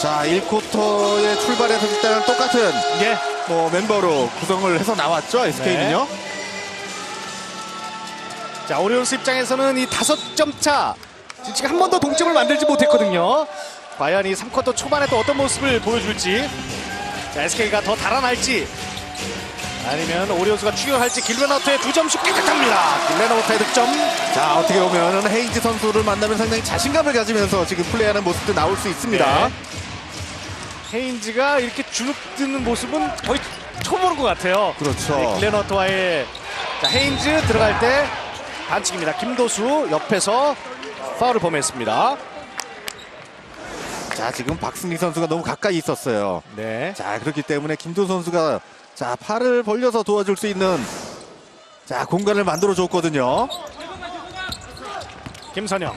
자, 1쿼터의 출발에서 일단 똑같은 예. 뭐 멤버로 구성을 해서 나왔죠, SK는요. 자, 오리온스 입장에서는 이 다섯 점 차. 지금 한 번도 동점을 만들지 못했거든요. 과연 이 3쿼터 초반에 또 어떤 모습을 보여줄지. 자, SK가 더 달아날지. 아니면 오리온스가 추격할지 길베나우트의 두 점씩 깨끗합니다. 길베나우트의 득점. 자, 어떻게 보면은 헤이즈 선수를 만나면 상당히 자신감을 가지면서 지금 플레이하는 모습도 나올 수 있습니다. 네. 헤인즈가 이렇게 주눅 드는 모습은 거의 처음 보는 것 같아요. 그렇죠. 네, 길레너트와의 자, 헤인즈 들어갈 때 반칙입니다. 김도수 옆에서 파울을 범했습니다. 자, 지금 박승리 선수가 너무 가까이 있었어요. 네. 자, 그렇기 때문에 김도 선수가 자, 팔을 벌려서 도와줄 수 있는 자, 공간을 만들어 줬거든요. 김선영.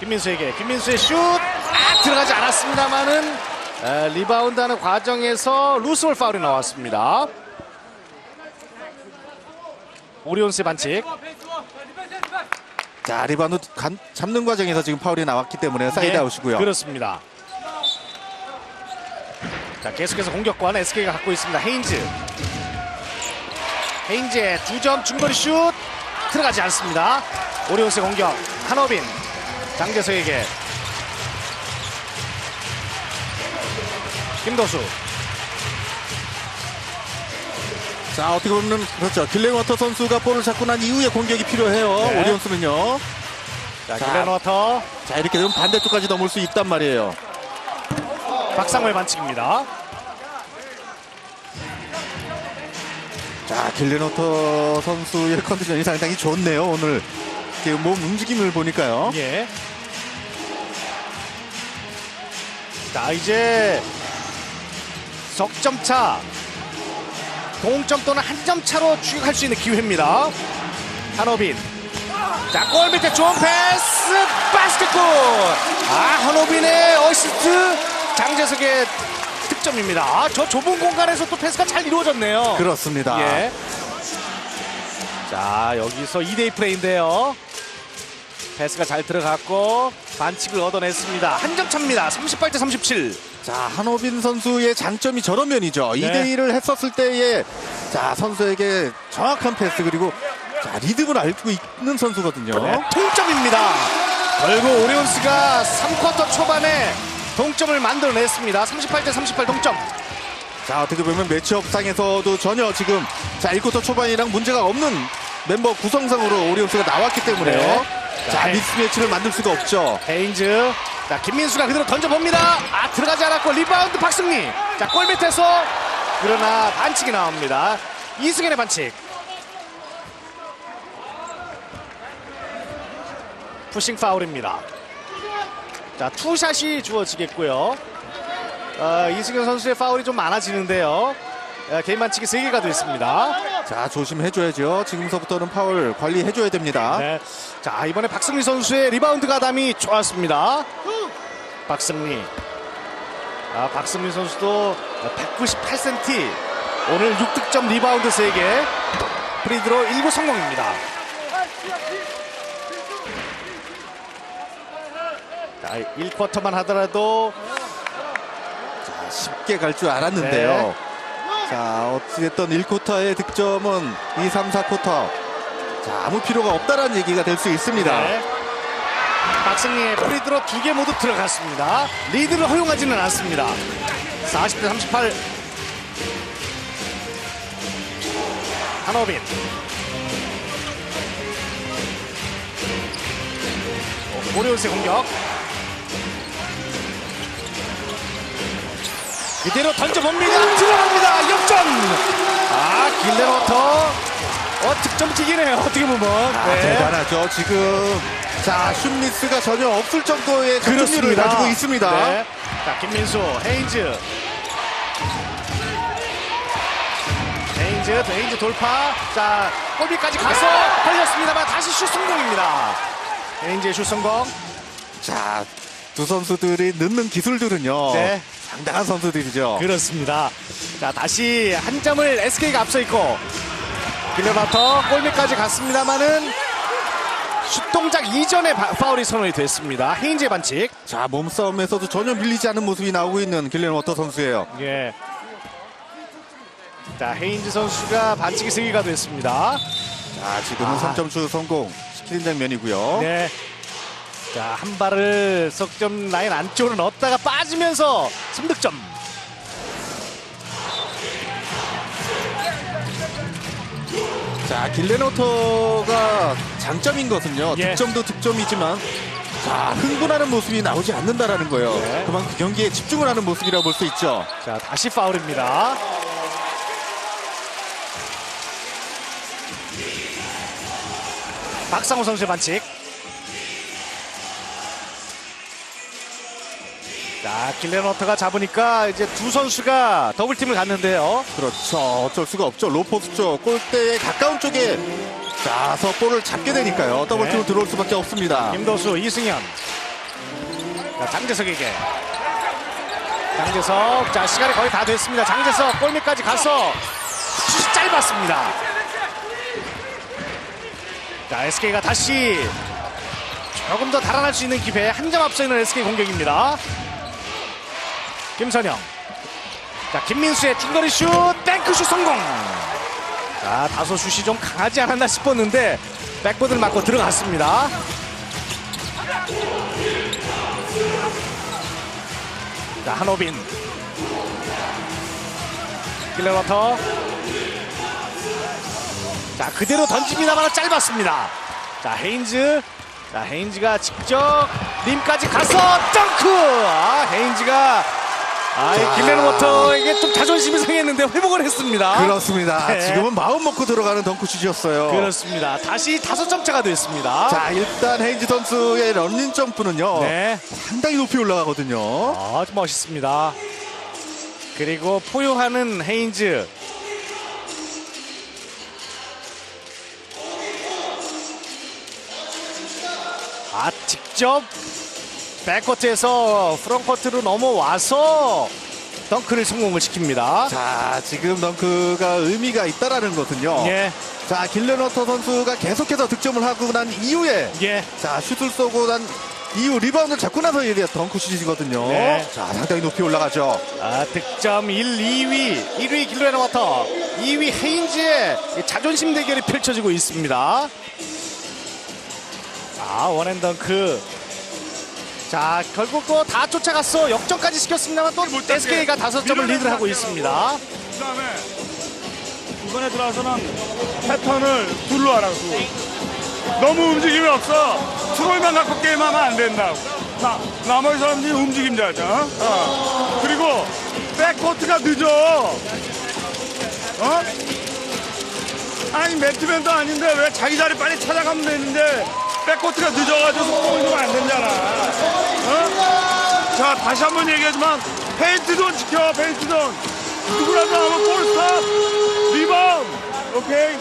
김민수에게 김민수의 슛 아, 들어가지 않았습니다만은 에, 리바운드하는 과정에서 루스볼 파울이 나왔습니다. 오리온스의 반칙. 자, 리바운드 간- 잡는 과정에서 지금 파울이 나왔기 때문에 사이드 예, 아웃이고요. 그렇습니다. 자, 계속해서 공격권 SK가 갖고 있습니다. 헤인즈. 헤인즈의 두 점 중거리 슛 들어가지 않습니다. 오리온스의 공격. 한호빈. 장재석에게. 김도수. 자, 어떻게 보면 그렇죠. 길레워터 선수가 볼을 잡고 난 이후에 공격이 필요해요. 네. 오리온스는요. 자, 자. 이렇게 되면 반대쪽까지 넘을 수 있단 말이에요. 박상호의 반칙입니다. 자, 길레노터 선수의 컨디션이 상당히 좋네요. 오늘 이렇게 몸 움직임을 보니까요. 예. 자 이제 석점 차 동점 또는 한 점 차로 추격할 수 있는 기회입니다. 한호빈. 자, 골 밑에 좋은 패스, 바스켓골. 아, 한호빈의 어시스트, 장재석의 득점입니다. 아, 저 좁은 공간에서 또 패스가 잘 이루어졌네요. 그렇습니다. 예. 자, 여기서 2대2 플레이인데요. 패스가 잘 들어갔고 반칙을 얻어냈습니다. 한 점 차입니다. 38 대 37. 자, 한호빈 선수의 장점이 저런 면이죠. 네. 2대 1을 했었을 때에 자, 선수에게 정확한 패스 그리고 자, 리듬을 알고 있는 선수거든요. 네, 동점입니다. 결국 오리온스가 3쿼터 초반에 동점을 만들어냈습니다. 38 대 38 동점. 자, 어떻게 보면 매치업상에서도 전혀 지금 자, 1쿼터 초반이랑 문제가 없는 멤버 구성상으로 오리온스가 나왔기 때문에요. 네. 자, 자, 미스매치를 만들 수가 없죠. 헤인즈. 자, 김민수가 그대로 던져봅니다. 아, 들어가지 않았고 리바운드 박승리. 자, 골 밑에서 그러나 반칙이 나옵니다. 이승현의 반칙. 푸싱 파울입니다. 자, 투샷이 주어지겠고요. 어, 이승현 선수의 파울이 좀 많아지는데요. 어, 개인 반칙이 3개가 됐습니다. 자, 조심해줘야죠. 지금서부터는 파울 관리해줘야 됩니다. 네. 자 이번에 박승리 선수의 리바운드 가담이 좋았습니다. 박승리. 아 박승리 선수도 198cm. 오늘 6득점 리바운드 3개. 프리드로 1구 성공입니다. 자 1쿼터만 하더라도 쉽게 갈 줄 알았는데요. 네. 자, 어찌됐든 1쿼터의 득점은 2, 3, 4쿼터. 자, 아무 필요가 없다라는 얘기가 될 수 있습니다. 네. 박승리의 프리드로 두 개 모두 들어갔습니다. 리드를 허용하지는 않습니다. 40대 38. 한호빈. 오리온스의 공격. 그대로 던져봅니다. 들어갑니다. 역전. 아, 길레노터. 어, 득점 튀기네요. 어떻게 보면. 아, 대단하죠. 지금 자, 슛미스가 전혀 없을 정도의 적중률을 가지고 있습니다. 네. 자, 김민수, 헤인즈. 헤인즈, 헤인즈 돌파. 자, 골밑까지 가서 걸렸습니다만 다시 슛 성공입니다. 헤인즈의 슛 성공. 자, 두 선수들이 넣는 기술들은요. 네. 상당한 선수들이죠. 그렇습니다. 자, 다시 한 점을 SK가 앞서 있고. 빌레마터 골밑까지 갔습니다만은 슛 동작 이전에 바- 파울이 선언이 됐습니다. 헤인즈의 반칙. 자 몸싸움에서도 전혀 밀리지 않는 모습이 나오고 있는 길렌 워터 선수예요. 예. 자, 헤인즈 선수가 반칙이 승리가 됐습니다. 자 지금은 아. 3점 슛 성공 시키는 장면이고요. 네. 자, 한 발을 석점 라인 안쪽으로 넣었다가 빠지면서 3득점. 자 길렌 워터가 장점인 것은요. 예. 득점도 득점이지만 자 흥분하는 모습이 나오지 않는다라는 거예요. 네. 그만큼 경기에 집중을 하는 모습이라고 볼 수 있죠. 자, 다시 파울입니다. 박상호 선수의 반칙. 자, 길레너터가 잡으니까 이제 두 선수가 더블팀을 갔는데요. 그렇죠. 어쩔 수가 없죠. 로포스 쪽 골대에 가까운 쪽에 자서 볼을 잡게 되니까요. 더블팀으로 네. 들어올 수밖에 없습니다. 김도수, 이승현. 자, 장재석에게. 장재석. 자, 시간이 거의 다 됐습니다. 장재석 골밑까지 가서 슛이 짧았습니다. 자, SK가 다시 조금 더 달아날 수 있는 기회 한점 앞서 있는 SK 공격입니다. 김선영. 자, 김민수의 중거리 슛, 땡크슛 성공. 자, 다소 슛이 좀 강하지 않았나 싶었는데 백보드를 맞고 들어갔습니다. 자, 한호빈. 길레워터. 자, 그대로 던집니다만 짧았습니다. 자, 헤인즈. 자, 헤인즈가 직접 림까지 가서 덩크! 아, 헤인즈가 아, 자. 길레워터에게 좀 자존심이 상했는데 회복을 했습니다. 그렇습니다. 네. 지금은 마음 먹고 들어가는 덩크슛이었어요. 그렇습니다. 다시 다섯 점 차가 됐습니다. 자 일단 헤인즈 선수의 런닝 점프는요 네. 상당히 높이 올라가거든요. 아주 멋있습니다. 그리고 포효하는 헤인즈. 아 직접 백코트에서 프런코트로 넘어와서 덩크를 성공을 시킵니다. 자 지금 덩크가 의미가 있다라는 것은요. 예, 자 길레너터 선수가 계속해서 득점을 하고 난 이후에 예. 자 슛을 쏘고 난 이후 리바운드를 잡고 나서 이게 덩크슛이거든요. 네. 자 상당히 높이 올라가죠. 아, 득점 1, 2위, 1위 길로에너워터, 2위 헤인즈의 이 자존심 대결이 펼쳐지고 있습니다. 아, 원앤 덩크. 자, 결국 또 다 쫓아갔어. 역전까지 시켰습니다만 또 SK가 다섯 점을 리드를 하고 있습니다. 그다음에 이번에 들어와서는 패턴을 둘로 하라고. 너무 움직임이 없어. 트롤만 갖고 게임하면 안 된다고. 나, 나머지 사람들이 움직임 자자. 어. 그리고 백코트가 늦어. 어? 아니 매트맨도 아닌데 왜 자기 자리 빨리 찾아가면 되는데 백코트가 늦어가지고 속공을 주면 안 되잖아. 어? 자 다시 한 번 얘기하지만 페인트존 지켜 페인트존 누구라도 하면 볼스탑 리바운드 오케이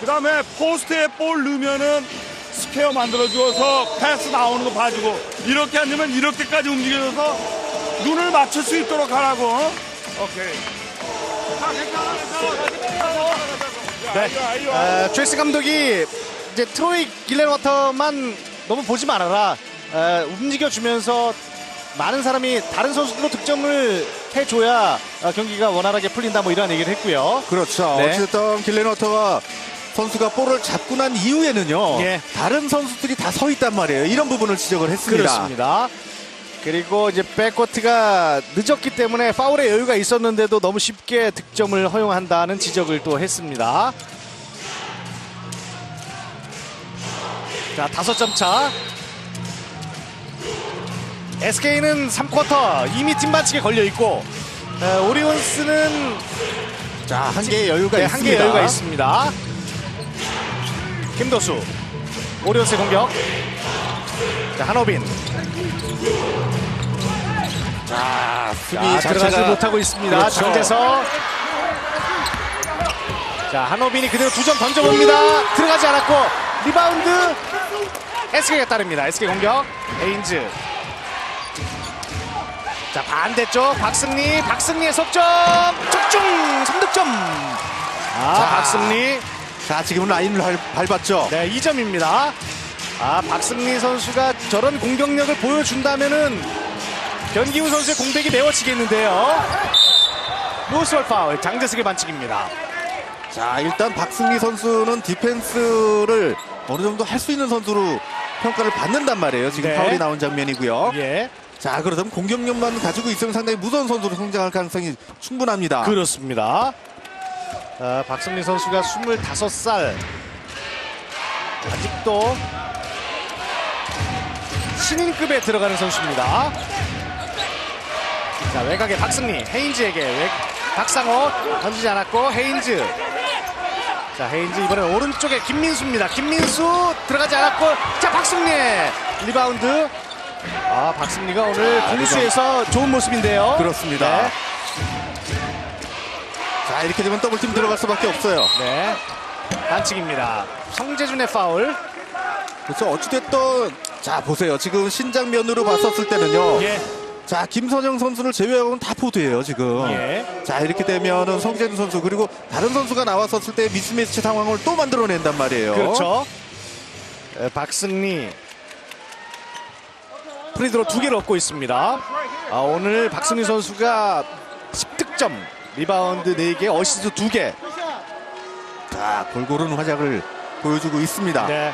그 다음에 포스트에 볼 넣으면은 스퀘어 만들어주어서 패스 나오는 거 봐주고 이렇게 안 되면 이렇게까지 움직여줘서 눈을 맞출 수 있도록 하라고 어? 오케이 아, 괜찮아, 괜찮아. 네. 어, 트레이스 감독이 이제 트로이 길레너워터만 너무 보지 말아라. 어, 움직여주면서 많은 사람이 다른 선수들로 득점을 해줘야 어, 경기가 원활하게 풀린다 뭐 이런 얘기를 했고요. 그렇죠. 네. 어쨌든 길레너터가 선수가 볼을 잡고 난 이후에는요. 예. 다른 선수들이 다 서 있단 말이에요. 이런 부분을 지적을 했습니다. 그렇습니다. 그리고 이제 백코트가 늦었기 때문에 파울의 여유가 있었는데도 너무 쉽게 득점을 허용한다는 지적을 또 했습니다. 자, 다섯 점 차. SK는 3쿼터 이미 팀 반칙에 걸려 있고 어, 오리온스는 자, 한계의 여유가 네, 있습니다. 한개 여유가 있습니다. 김도수 오리온스의 공격. 자, 한호빈 자, 수비 자, 들어가지 못하고 있습니다. 그렇죠. 장재석. 자, 한호빈이 그대로 두 점 던져봅니다. 들어가지 않았고 리바운드 SK가 따릅니다. SK 공격. 에인즈. 자, 반대쪽 박승리. 박승리의 속점. 적중 3득점. 아, 자. 박승리. 자, 지금은 라인을 밟- 밟았죠. 네, 2점입니다. 아, 박승리 선수가 저런 공격력을 보여준다면은 변기우 선수의 공백이 메워지겠는데요. 노스월 파울, 장재석의 반칙입니다. 자, 일단 박승리 선수는 디펜스를 어느 정도 할 수 있는 선수로 평가를 받는단 말이에요. 지금 네. 파울이 나온 장면이고요. 예, 자, 그러다면 공격력만 가지고 있으면 상당히 무서운 선수로 성장할 가능성이 충분합니다. 그렇습니다. 아, 박승리 선수가 25살. 아직도 신인급에 들어가는 선수입니다. 자, 외곽에 박승리, 헤인즈에게 외, 박상호 던지지 않았고 헤인즈. 자, 헤인즈 이번엔 오른쪽에 김민수입니다. 김민수 들어가지 않았고 자, 박승리 리바운드. 아, 박승리가 오늘 공수에서 좋은 모습인데요. 그렇습니다. 네. 자, 이렇게 되면 더블팀 들어갈 수밖에 없어요. 네. 반칙입니다. 성재준의 파울. 그렇죠. 어찌됐든 자, 보세요. 지금 신장면으로 봤었을 때는요. 예. 자, 김선영 선수를 제외하고는 다 포드예요, 지금. 예. 자, 이렇게 되면은 성재준 선수 그리고 다른 선수가 나왔었을 때 미스매치 상황을 또 만들어낸단 말이에요. 그렇죠. 에, 박승리. 프리드로 두 개를 얻고 있습니다. 아, 오늘 박승리 선수가 10득점, 리바운드 4개, 어시스트 2개. 자, 골고루 활약을 보여주고 있습니다. 네.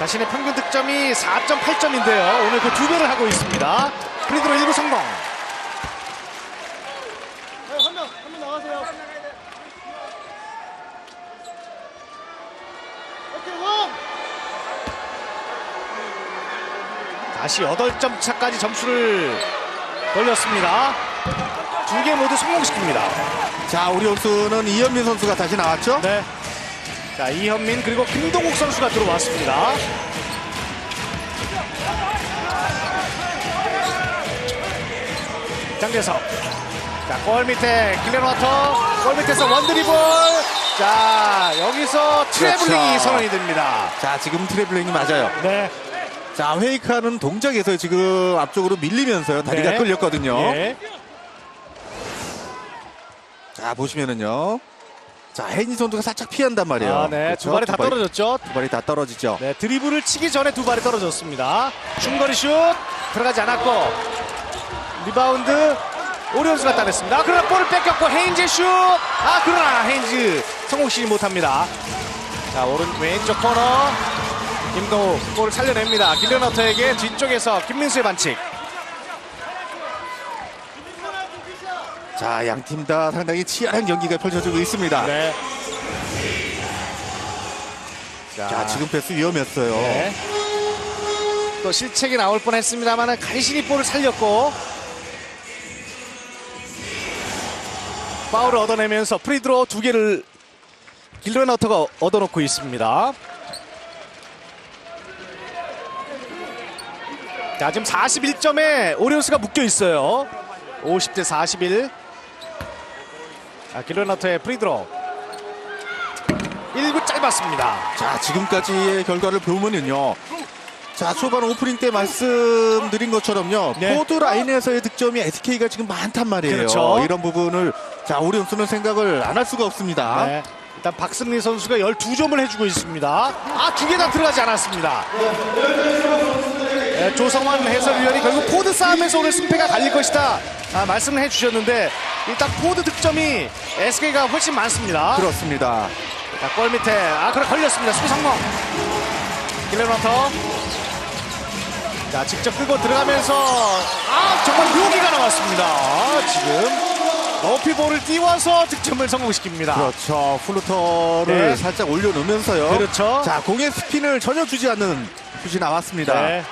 자신의 평균 득점이 4.8점인데요. 오늘 그 두 배를 하고 있습니다. 프리드로 1부 성공. 다시 8점 차까지 점수를 돌렸습니다. 두 개 모두 성공시킵니다. 자, 우리 선수는 이현민 선수가 다시 나왔죠? 네. 자, 이현민 그리고 김동욱 선수가 들어왔습니다. 장재석. 자, 골 밑에 길레노터. 골 밑에서 원드리볼. 자, 여기서 트래블링이 그렇죠. 선언이 됩니다. 자, 지금 트래블링이 맞아요. 네. 자, 페이크하는 동작에서 지금 앞쪽으로 밀리면서요. 다리가 네. 끌렸거든요. 예. 자, 보시면은요. 자, 헤니 선수가 살짝 피한단 말이에요. 아, 네. 그렇죠? 두 발이 다 두 떨어졌죠. 두 발이 다 떨어지죠. 네, 드리블을 치기 전에 두 발이 떨어졌습니다. 중거리 슛 들어가지 않았고 리바운드 오리온스가 따냈습니다. 아, 그러나 볼을 뺏겼고 헤인즈 슛. 아 그러나 헤인즈 성공시키지 못합니다. 자 오른 왼쪽 코너 김동욱 볼을 살려냅니다. 길레너터에게 뒤쪽에서 김민수의 반칙. 자, 양 팀 다 상당히 치열한 경기가 펼쳐지고 있습니다. 네. 자, 지금 패스 위험했어요. 네. 또 실책이 나올 뻔했습니다만 간신히 볼을 살렸고 파울을 얻어내면서 프리드로 두 개를 길레너터가 얻어놓고 있습니다. 자 지금 41점에 오리온스가 묶여 있어요. 50대 41. 자 길레너터의 프리드로 1구 짧았습니다. 자, 지금까지의 결과를 보면은요. 자, 초반 오프닝 때 말씀드린 것처럼요. 네. 포드 라인에서의 득점이 SK가 지금 많단 말이에요. 그렇죠. 이런 부분을 자, 오리온스는 생각을 안 할 수가 없습니다. 네. 일단 박승리 선수가 12점을 해주고 있습니다. 아, 두 개 다 들어가지 않았습니다. 네, 조성환 해설위원이 결국 포드 싸움에서 오늘 승패가 갈릴 것이다. 아, 말씀을 해주셨는데 일단 포드 득점이 SK가 훨씬 많습니다. 그렇습니다. 자, 골 밑에 아, 그래 걸렸습니다. 수비 성공. 길레노터. 자, 직접 끌고 들어가면서 아, 정말 묘기가 나왔습니다. 아, 지금 높이 볼을 띄워서 득점을 성공시킵니다. 그렇죠. 플루터를 네. 살짝 올려놓으면서요. 그렇죠. 자, 공의 스핀을 전혀 주지 않는 슛이 나왔습니다. 네.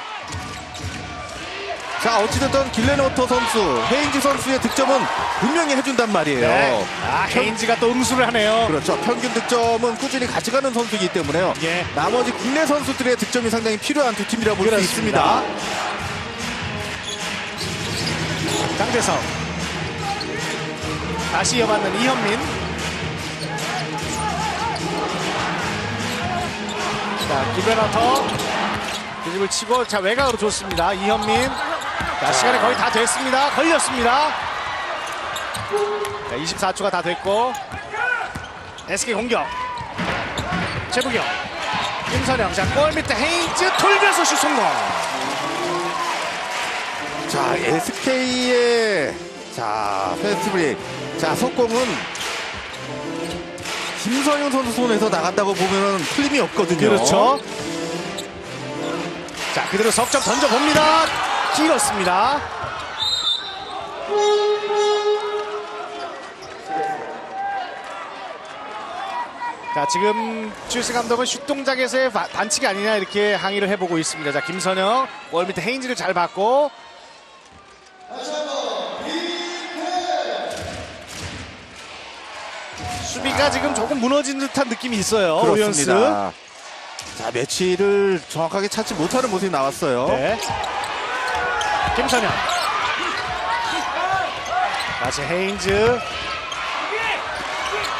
자, 어찌됐든 길레노터 선수, 헤인지 선수의 득점은 분명히 해준단 말이에요. 네. 아, 헤인즈가 또 응수를 하네요. 그렇죠. 평균 득점은 꾸준히 가져가는 선수이기 때문에요. 예. 나머지 국내 선수들의 득점이 상당히 필요한 두 팀이라 볼수 그렇습니다. 있습니다. 장재석. 다시 이어받는 이현민. 자, 기베너터. 드립을 치고, 자, 외곽으로 줬습니다. 이현민. 자, 시간이 거의 다 됐습니다. 걸렸습니다. 자, 24초가 다 됐고. SK 공격. 최부경 김선영 자골 밑에 헤인즈 돌면서 슛 성공 자, SK의 자, 패스트 브레이크. 자, 속공은 김선영 선수 손에서 나간다고 보면 틀림이 없거든요. 그렇죠 자 그대로 석점 던져봅니다 길었습니다 자 지금 주스 감독은 슛 동작에서의 바- 반칙이 아니냐 이렇게 항의를 해보고 있습니다 자 김선영 월 밑에 헤인즈를 잘 받고 수비가 지금 조금 무너진 듯한 느낌이 있어요 그렇습니다. 자, 매치를 정확하게 찾지 못하는 모습이 나왔어요. 네. 김선영. 다시 헤인즈.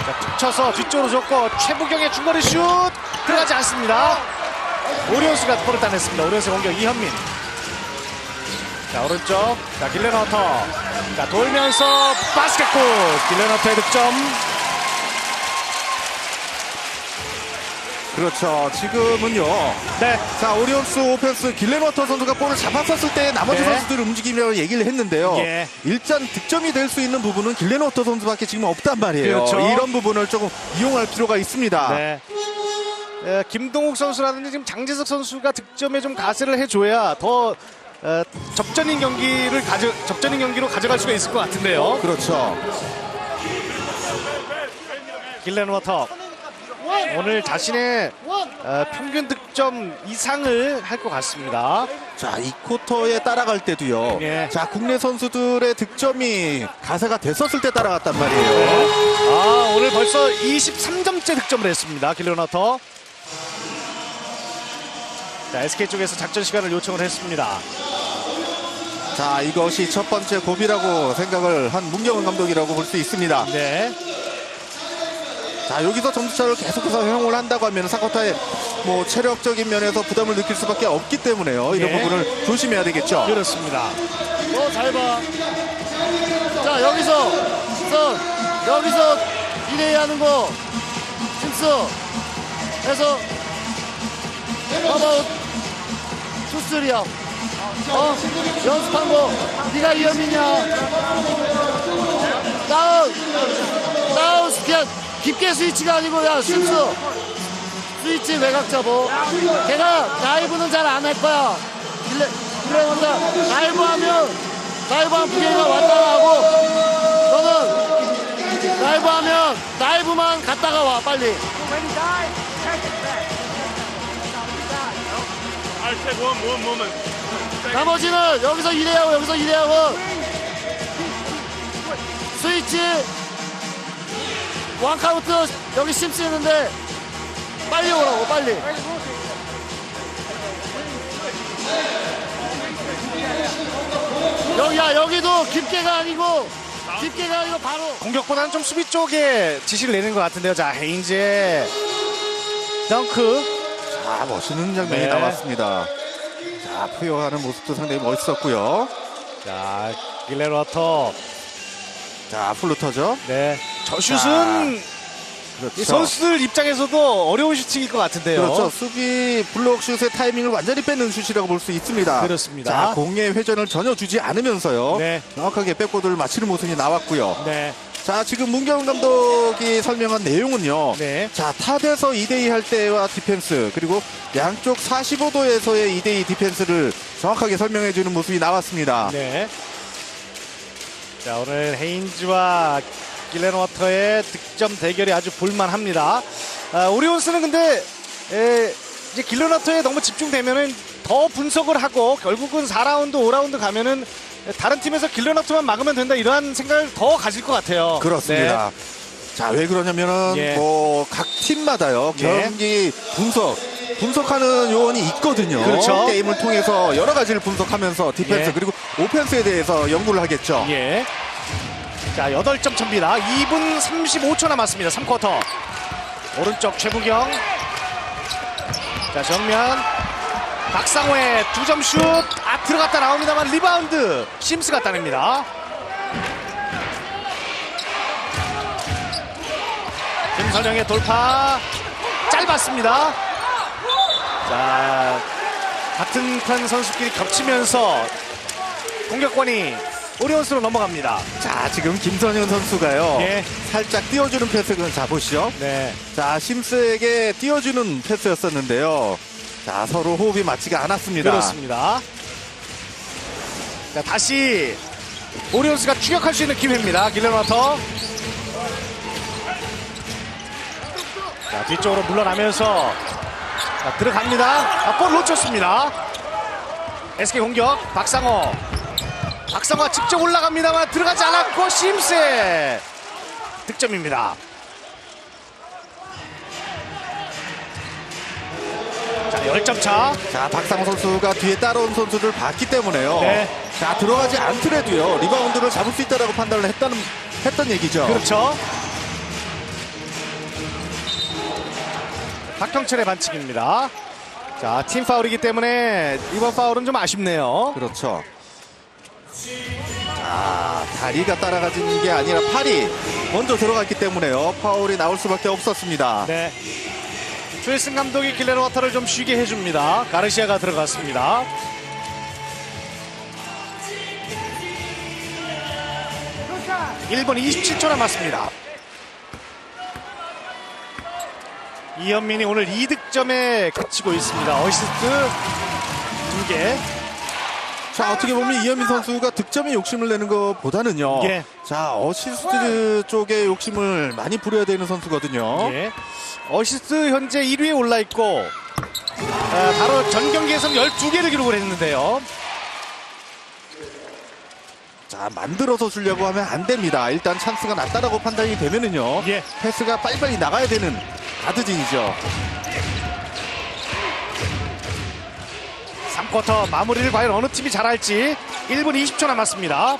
자, 툭 쳐서 뒤쪽으로 줬고 최부경의 중거리 슛 들어가지 않습니다. 오리온스가 볼을 따냈습니다. 오리온스 공격 이현민. 자 오른쪽 자 길레너터 자 돌면서 바스켓골 길레너터의 득점 그렇죠. 지금은요. 네 자, 오리온스 오펜스 길레너터 선수가 볼을 잡았었을 때 나머지 네. 선수들 움직임이라고 얘기를 했는데요. 예. 일단 득점이 될 수 있는 부분은 길레너터 선수밖에 지금 없단 말이에요. 그렇죠. 이런 부분을 조금 이용할 필요가 있습니다. 네. 에, 김동욱 선수라든지 지금 장재석 선수가 득점에 좀 가세를 해줘야 더 어, 접전인 경기를 가져 접전인 경기로 가져갈 수가 있을 것 같은데요. 그렇죠. 길렌 워터 오늘 자신의 어, 평균 득점 이상을 할 것 같습니다. 자, 이 쿼터에 따라갈 때도요. 예. 자, 국내 선수들의 득점이 가세가 됐었을 때 따라갔단 말이에요. 아 오늘 벌써 23점째 득점을 했습니다. 길렌 워터. 자 SK 쪽에서 작전 시간을 요청을 했습니다. 자, 이것이 첫 번째 고비라고 생각을 한 문경은 감독이라고 볼 수 있습니다. 네. 자, 여기서 점수차를 계속해서 형을 한다고 하면 사쿼터에 뭐 체력적인 면에서 부담을 느낄 수밖에 없기 때문에요. 이런 예. 부분을 조심해야 되겠죠. 그렇습니다. 너잘 봐. 자 여기서 선 여기서 이대희 하는 거 심스 해서 봐봐 투쓰리야. 어 연습한 거 네가 이현민이야. 다운 다운 그냥 깊게 스위치가 아니고 야 심스 스위치 외곽 잡어. 걔가 라이브는 잘 안 할 거야. 길래 길래 혼자 라이브 하면 라이브 하면 부계가 왔다 하고 너는 라이브 하면 라이브만 갔다가 와 빨리. 나머지는 여기서 일해하고 여기서 일해하고 스위치 원카운트 여기 심스 있는데 빨리 오라고 빨리 여기야 여기도 깊게가 아니고 깊게가 아니고 바로 공격보다는 좀 수비 쪽에 지시를 내는 것 같은데요. 자 헤인즈의 덩크. 자, 멋있는 장면이 네. 나왔습니다. 자, 푸여하는 모습도 상당히 멋있었고요. 자 길레 워터. 자, 플루터죠. 네. 저 슛은 그렇죠. 이 선수들 입장에서도 어려운 슈팅일 것 같은데요. 그렇죠. 수비 블록 슛의 타이밍을 완전히 뺏는 슛이라고 볼 수 있습니다. 그렇습니다. 자, 공의 회전을 전혀 주지 않으면서요. 네. 정확하게 백보드를 맞히는 모습이 나왔고요. 네. 자, 지금 문경은 감독이 설명한 내용은요. 네. 자, 탑에서 2대2 할 때와 디펜스, 그리고 양쪽 45도에서의 2대2 디펜스를 정확하게 설명해 주는 모습이 나왔습니다. 네. 자 오늘 헤인즈와 길렌 워터의 득점 대결이 아주 볼만합니다. 아, 오리온스는 근데 에, 이제 길렌 워터에 너무 집중되면은 더 분석을 하고 결국은 4라운드, 5라운드 가면은 다른 팀에서 길렌 워터만 막으면 된다 이러한 생각을 더 가질 것 같아요. 그렇습니다. 자, 왜 그러냐면은 네. 예. 뭐각 팀마다요. 예. 경기 분석 분석하는 요원이 있거든요. 그렇죠. 게임을 통해서 여러 가지를 분석하면서 디펜스 예. 그리고 오펜스에 대해서 연구를 하겠죠. 예. 자, 8점 차입니다. 2분 35초 남았습니다. 3쿼터. 오른쪽 최부경. 자, 정면. 박상호의 두점 슛. 아, 들어갔다 나옵니다만 리바운드. 심스가 따냅니다. 김선영의 돌파. 짧았습니다. 자, 같은 편 선수끼리 겹치면서 공격권이 오리온스로 넘어갑니다. 자, 지금 김선현 선수가요. 예. 살짝 띄워주는 패스를 잡으시죠. 네. 자, 심스에게 띄워주는 패스였었는데요. 자, 서로 호흡이 맞지가 않았습니다. 그렇습니다. 자, 다시 오리온스가 추격할 수 있는 기회입니다. 길레노터. 자, 뒤쪽으로 물러나면서 자, 들어갑니다. 아, 볼 놓쳤습니다. SK 공격 박상호. 박상호가 직접 올라갑니다만 들어가지 않았고 심스의 득점입니다. 자, 10점 차. 자, 박상호 선수가 뒤에 따라온 선수를 봤기 때문에요. 네. 자, 들어가지 않더라도요. 리바운드를 잡을 수 있다라고 판단을 했다는, 했던 얘기죠. 그렇죠. 박형철의 반칙입니다. 자, 팀 파울이기 때문에 이번 파울은 좀 아쉽네요. 그렇죠. 자, 다리가 따라가지는 게 아니라 팔이 먼저 들어갔기 때문에요. 파울이 나올 수밖에 없었습니다. 네. 조일슨 감독이 길레노 워터를 좀 쉬게 해줍니다. 가르시아가 들어갔습니다. 일분 27초 남았습니다. 이현민이 오늘 2득점에 그치고 있습니다. 어시스트 2개. 자, 어떻게 보면 이현민 선수가 득점에 욕심을 내는 것보다는요. 예. 자, 어시스트 쪽에 욕심을 많이 부려야 되는 선수거든요. 예. 어시스트 현재 1위에 올라 있고 어, 바로 전 경기에서는 12개를 기록을 했는데요. 자, 만들어서 주려고 하면 안 됩니다. 일단 찬스가 낮다라고 판단이 되면은요. 예. 패스가 빨리빨리 나가야 되는 가드진이죠. 3쿼터 마무리를 과연 어느 팀이 잘할지 1분 20초 남았습니다.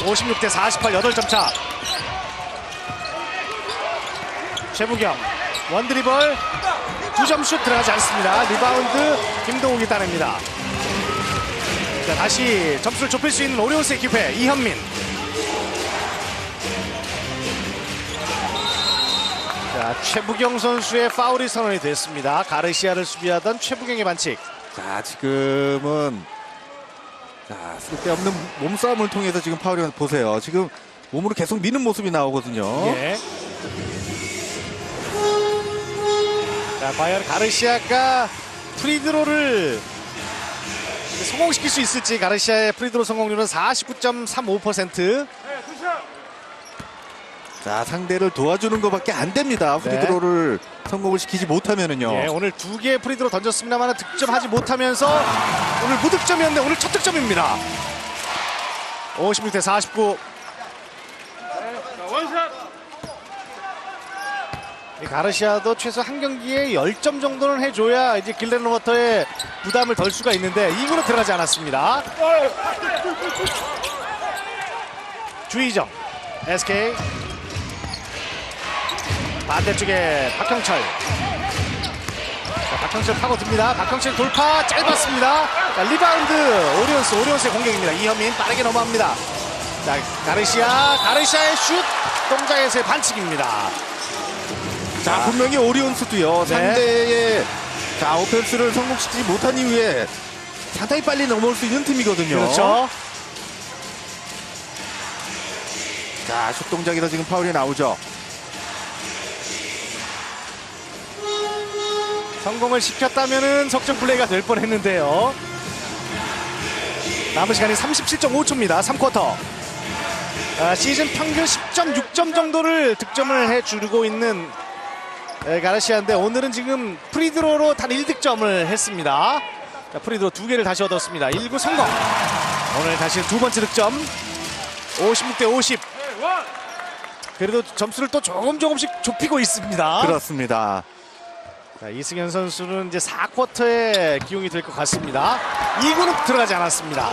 56대 48 8점 차. 최부경 원드리블 두 점슛 들어가지 않습니다. 리바운드 김동욱이 따냅니다. 자, 다시 점수를 좁힐 수 있는 오리온스의 기회 이현민. 자, 최부경 선수의 파울이 선언이 됐습니다. 가르시아를 수비하던 최부경의 반칙. 자, 지금은 자, 쓸데없는 몸싸움을 통해서 지금 파울이 보세요. 지금 몸으로 계속 미는 모습이 나오거든요. 예. 자, 과연 가르시아가 프리드로를 성공시킬 수 있을지 가르시아의 프리드로 성공률은 49.35%. 자, 상대를 도와주는 것밖에 안 됩니다. 프리드로를 성공을 시키지 못하면은요. 예, 오늘 두 개의 프리드로 던졌습니다만 득점하지 못하면서 오늘 무득점이었는데 오늘 첫 득점입니다. 56 대 49. 원샷. 이 가르시아도 최소 한 경기에 10점 정도는 해줘야 이제 길렌 로버터의 부담을 덜 수가 있는데 이구로 들어가지 않았습니다. 주의정 SK 반대쪽에 박형철 자, 박형철 파고듭니다. 박형철 돌파 짧았습니다. 자, 리바운드 오리온스 오리온스의 공격입니다. 이현민 빠르게 넘어갑니다. 자 가르시아 가르시아의 슛 동작에서의 반칙입니다. 자, 분명히 오리온스도요. 네. 상대의 자, 오펜스를 성공시키지 못한 이후에 상당히 빨리 넘어올 수 있는 팀이거든요. 그렇죠. 자, 슛 동작에서 지금 파울이 나오죠. 성공을 시켰다면은 석점 플레이가 될 뻔했는데요. 남은 시간이 37.5초입니다. 3쿼터. 아, 시즌 평균 10.6점 정도를 득점을 해주고 있는 에, 가르시아인데 오늘은 지금 프리드로로 단 1득점을 했습니다. 자, 프리드로 두 개를 다시 얻었습니다. 1구 성공. 오늘 다시 두 번째 득점. 56대 50. 그래도 점수를 또 조금 조금씩 좁히고 있습니다. 그렇습니다. 자, 이승현 선수는 이제 4쿼터에 기용이 될 것 같습니다. 2구는 들어가지 않았습니다.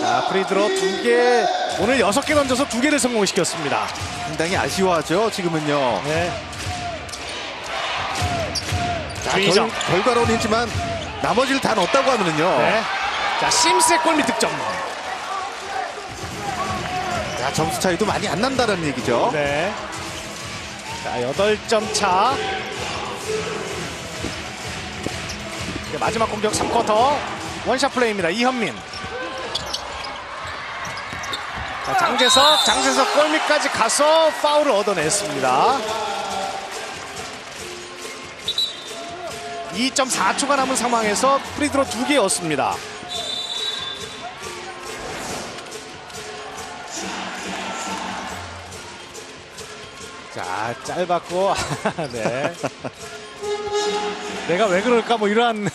자, 프리드로 두 개, 오늘 6개 던져서 두 개를 성공시켰습니다. 상당히 아쉬워하죠. 지금은요. 네. 자, 주의정. 결, 결과로는 있지만 나머지를 다 넣었다고 하면은요. 네. 자, 심스의 골밑 득점. 자, 점수 차이도 많이 안 난다는 얘기죠. 네. 자, 8점 차. 마지막 공격 3쿼터. 원샷 플레이입니다. 이현민. 자, 장재석, 장재석 골밑까지 가서 파울을 얻어냈습니다. 2.4초가 남은 상황에서 프리드로 두 개였습니다. 자, 짧았고, 네. 내가 왜 그럴까, 뭐 이러한.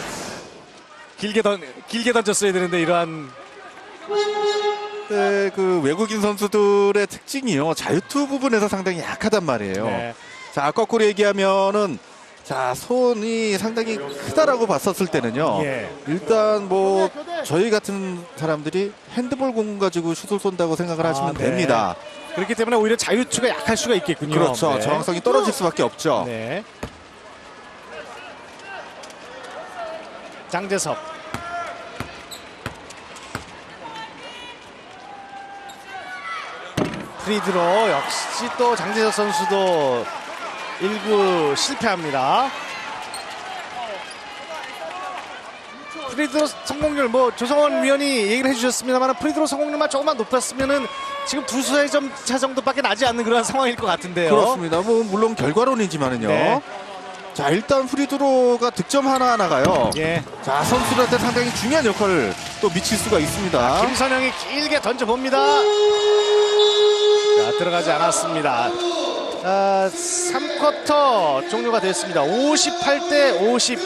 길게 던, 길게 던졌어야 되는데, 이러한. 네, 그 외국인 선수들의 특징이요. 자유투 부분에서 상당히 약하단 말이에요. 네. 자, 거꾸로 얘기하면은 자, 손이 상당히 크다라고 봤었을 때는요. 예. 일단 뭐 저희 같은 사람들이 핸드볼 공 가지고 슛을 쏜다고 생각을 하시면 아, 네. 됩니다. 그렇기 때문에 오히려 자유투가 약할 수가 있겠군요. 그렇죠. 네. 정확성이 떨어질 수밖에 없죠. 네. 장재석. 프리드로 역시 또 장재석 선수도 일구 실패합니다. 프리드로 성공률 뭐 조성원 위원이 얘기를 해주셨습니다만 프리드로 성공률만 조금만 높았으면은 지금 두 수의 점차 정도밖에 나지 않는 그런 상황일 것 같은데요. 그렇습니다. 뭐 물론 결과론이지만은요. 네. 자, 일단 프리드로가 득점 하나하나가요. 예. 자, 선수들한테 상당히 중요한 역할을 또 미칠 수가 있습니다. 김선영이 길게 던져봅니다. 자, 들어가지 않았습니다. 아, 3쿼터 종료가 됐습니다. 58대 51.